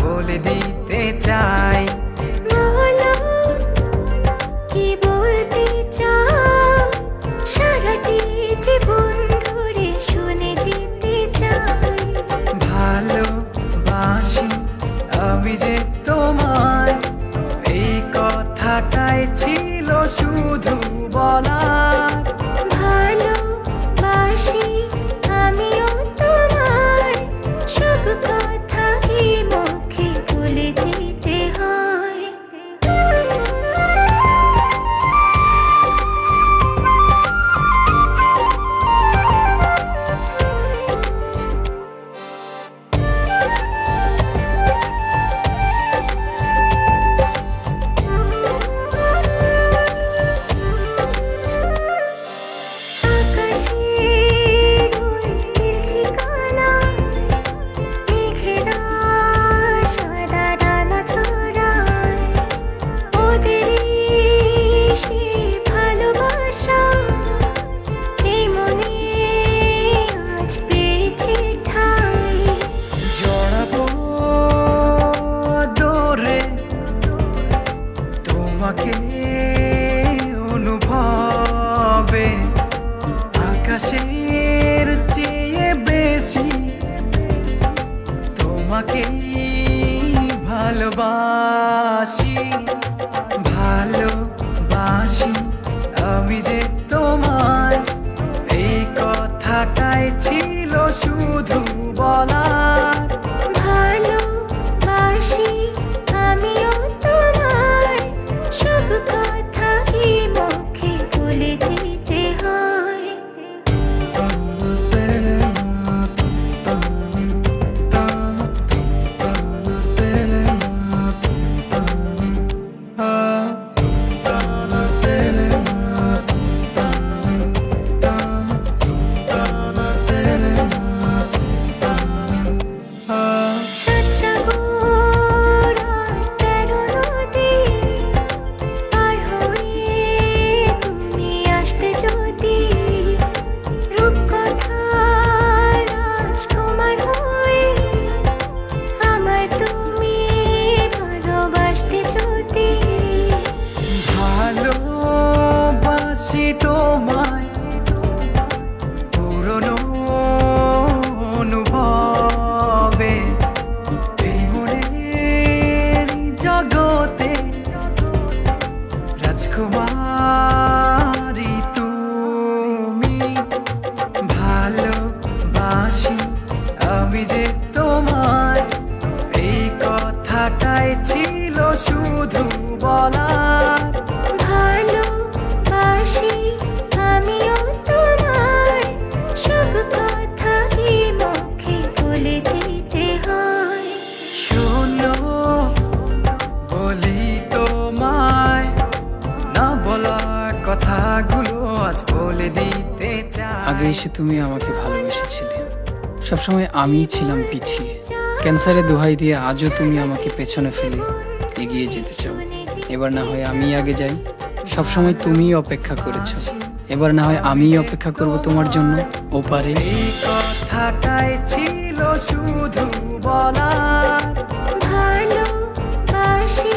বলে দিতে চাই। বলো কি বলতে চাও? সারাটি জীবন ধরে শুনে যেতে চাই। ভালোবাসি আমি যে তোমার এই কথাটাই ছিল শুধু বলার। ভালোবাসি ভালোবাসি আমি যে তোমার এই কথাটাই ছিল শুধু বলার। যে তোমার এই কথাটাই ছিল শুধু বলার। ভালোবাসি আমিও তোমার সব কথা কি মুখে বলে দিতে হয়? শোনো বলি তোমায় না বলা কথাগুলো আজ বলে দিতে চাই। আগে এসে তুমি আমাকে ভালোবেসেছিলে। সবসময় আমিই ছিলাম পিছিয়ে। ক্যান্সারে দোহাই দিয়ে আজও তুমি আমাকে পেছনে ফেলে এগিয়ে যেতে চাও। এবার না হয় আমি আগে যাই। সবসময় তুমিই অপেক্ষা করেছ। এবার না হয় আমিই অপেক্ষা করব তোমার জন্য। ওপারে। এই কথাটাই ছিল শুধু ভালোবাসি